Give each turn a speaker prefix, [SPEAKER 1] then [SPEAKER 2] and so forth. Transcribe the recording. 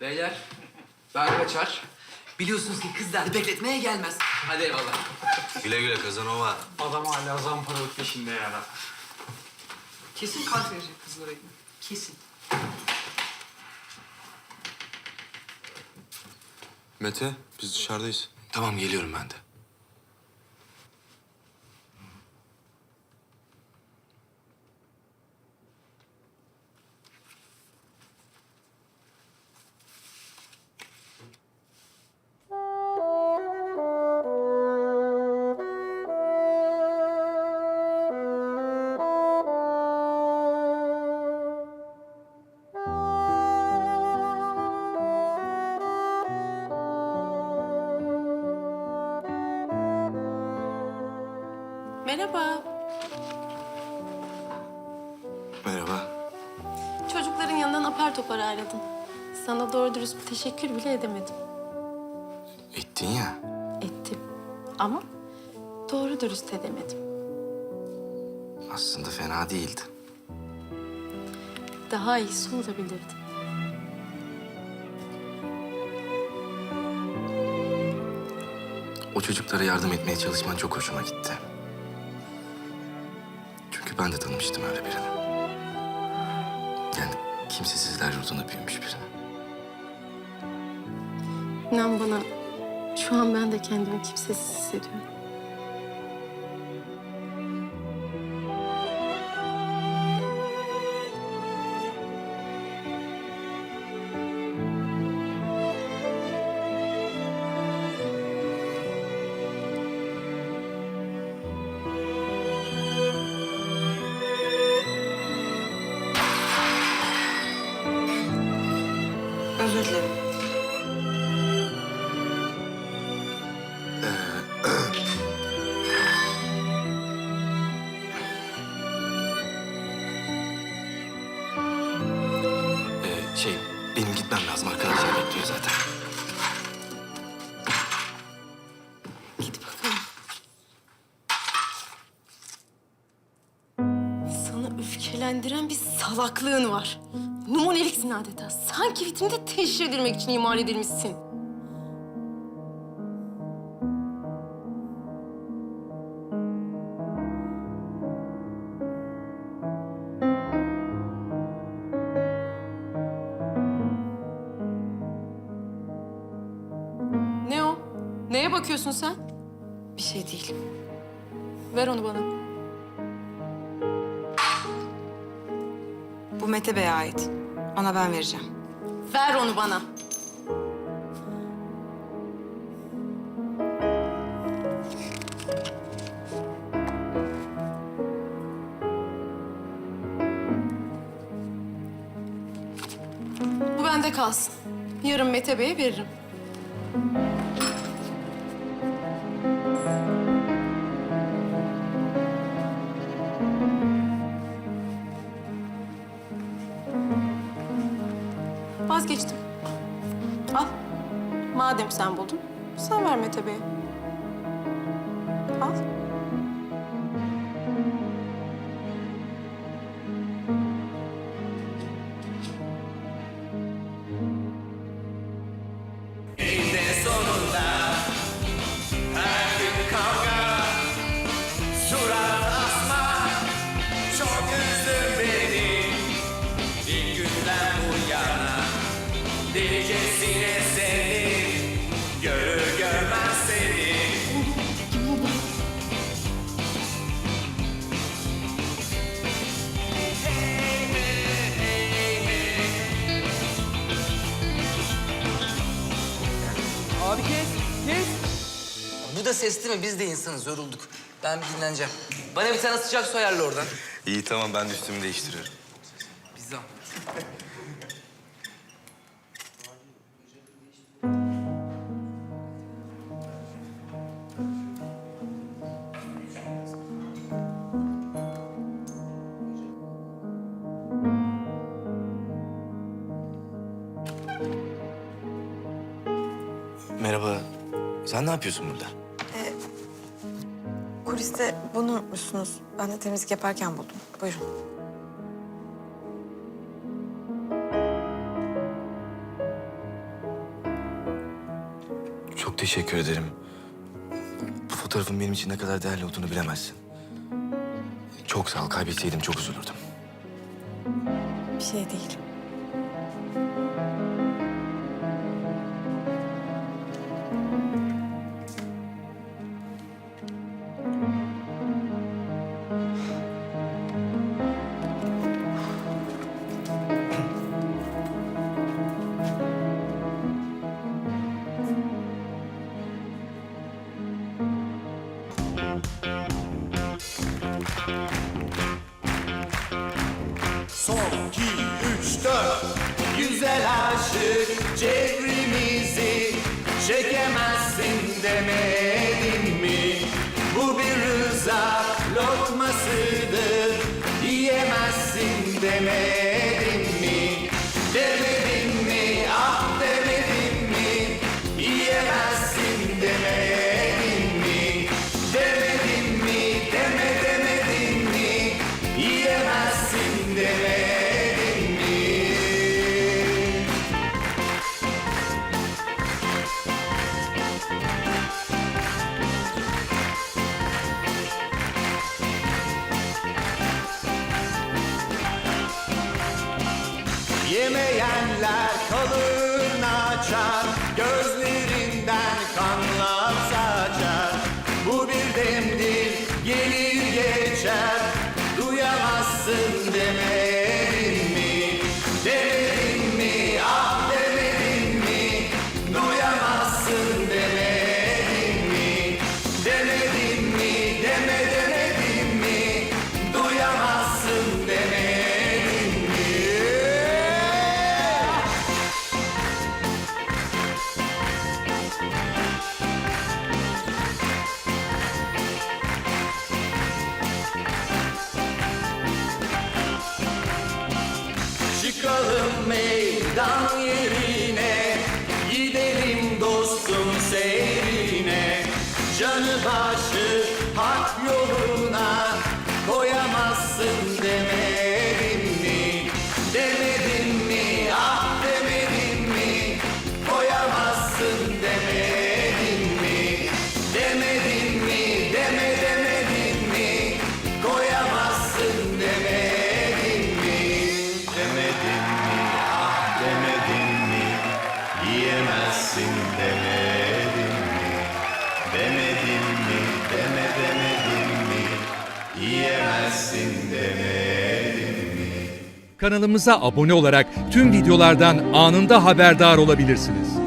[SPEAKER 1] Beyler, ben kaçar. Biliyorsunuz ki kızlar bekletmeye gelmez. Hadi eyvallah.
[SPEAKER 2] Güle güle Kazanova.
[SPEAKER 3] Adam hala zamparalık peşinde ya.
[SPEAKER 1] Kesin kart verecek kızlara. Kesin.
[SPEAKER 2] Mete, biz dışarıdayız. Tamam, geliyorum ben de.
[SPEAKER 4] Merhaba.
[SPEAKER 2] Merhaba.
[SPEAKER 4] Çocukların yanından apar topar ayrıldım. Sana doğru dürüst bir teşekkür bile edemedim.
[SPEAKER 2] Ettin ya.
[SPEAKER 4] Ettim. Ama doğru dürüst edemedim.
[SPEAKER 2] Aslında fena değildi.
[SPEAKER 4] Daha iyisi olabilirdi.
[SPEAKER 2] O çocuklara yardım etmeye çalışman çok hoşuma gitti. Ben de tanımıştım öyle birini. Yani kimsesizler yurdunda büyümüş birini.
[SPEAKER 4] İnan bana şu an ben de kendimi kimsesiz hissediyorum. Öfkelendiren bir salaklığın var. Numuneliksin adeta. Sanki vitrinde teşhir edilmek için imal edilmişsin. Ne o? Neye bakıyorsun sen?
[SPEAKER 5] Bir şey değil.
[SPEAKER 4] Ver onu bana.
[SPEAKER 5] Bu Mete Bey'e ait. Ona ben vereceğim.
[SPEAKER 4] Ver onu bana. Bu bende kalsın. Yarın Mete Bey'e veririm. Madem sen buldun, sen ver Mete Bey'e.
[SPEAKER 1] Da ses değil mi? Biz de insanız, yorulduk. Ben bir dinleneceğim. Bana bir tane sıcak su ayarla oradan.
[SPEAKER 2] İyi tamam, ben de üstümü değiştiriyorum.
[SPEAKER 1] Pizza.
[SPEAKER 2] Merhaba. Sen ne yapıyorsun burada?
[SPEAKER 5] Kuliste bunu unutmuşsunuz. Ben de temizlik yaparken buldum. Buyurun.
[SPEAKER 2] Çok teşekkür ederim. Bu fotoğrafın benim için ne kadar değerli olduğunu bilemezsin. Çok sağ ol. Kaybetseydim çok üzülürdüm.
[SPEAKER 5] Bir şey değil.
[SPEAKER 6] Son iki, üç, dört. Güzel aşık cevrimizi çekemezsin demedim mi? Bu bir rıza lokmasıdır diyemezsin demedim Yemeyenler kalır naçar Yiyemezsin demedim mi? Demedim mi? Deme demedim mi? Yiyemezsin demedim mi?
[SPEAKER 7] Kanalımıza abone olarak tüm videolardan anında haberdar olabilirsiniz.